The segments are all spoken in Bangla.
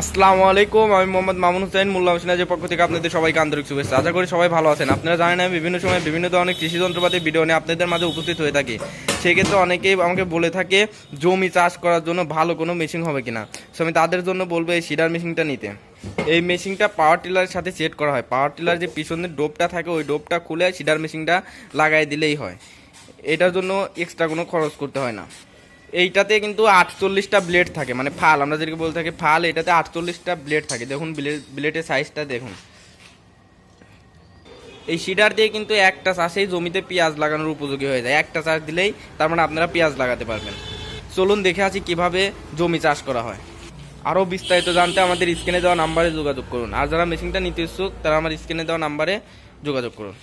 আসসালামু আলাইকুম, আমি মোহাম্মদ মামুন হুসাইন মোল্লা হোসেনাজের পক্ষ থেকে আপনাদের সবাইকে আন্তরিক শুভেচ্ছা। আশা করি সবাই ভালো আছেন। আপনারা জানেন আমি বিভিন্ন সময় বিভিন্ন ধরনের কৃষি যন্ত্রপাতি ভিডিও নিয়ে আপনাদের মাঝে উপস্থিত হয়ে থাকি। সেক্ষেত্রে অনেকেই আমাকে বলে থাকে, জমি চাষ করার জন্য ভালো কোনো মেশিন হবে কিনা। সো আমি তাদের জন্য বলব এই সিডার মেশিনটা নিতে। এই মেশিনটা পাওয়ার টিলারের সাথে সেট করা হয়। পাওয়ার টিলার যে পিছনের ডোপটা থাকে, ওই ডোপটা খুলে সিডার মেশিনটা লাগাই দিলেই হয়। এটার জন্য এক্সট্রা কোনো খরচ করতে হয় না। এইটাতে কিন্তু আটচল্লিশটা ব্লেড থাকে মানে ফাল, আমরা যেটাকে বলতে থাকি ফাল এটাতে আটচল্লিশটা ব্লেড থাকে। দেখুন ব্লেডের সাইজটা দেখুন। এই সিডার দিয়ে কিন্তু একটা চাষেই জমিতে পেঁয়াজ লাগানোর উপযোগী হয়ে যায়। একটা চাষ দিলেই তার মানে আপনারা পেঁয়াজ লাগাতে পারবেন। চলুন দেখে আছি কীভাবে জমি চাষ করা হয়। আরও বিস্তারিত জানতে আমাদের স্ক্রিনে দেওয়া নাম্বারে যোগাযোগ করুন। আর যারা মেশিনটা নিতে ইচ্ছুক, তারা আমার স্ক্রিনে দেওয়া নাম্বারে যোগাযোগ করুন।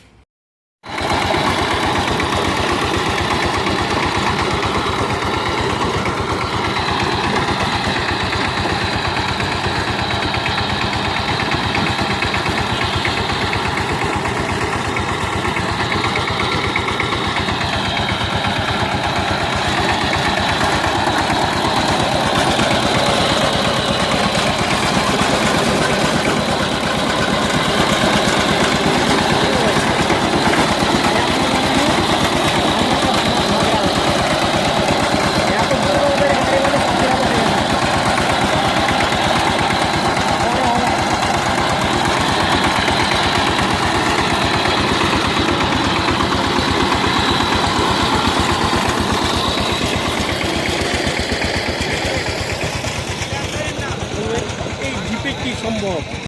সম্ভব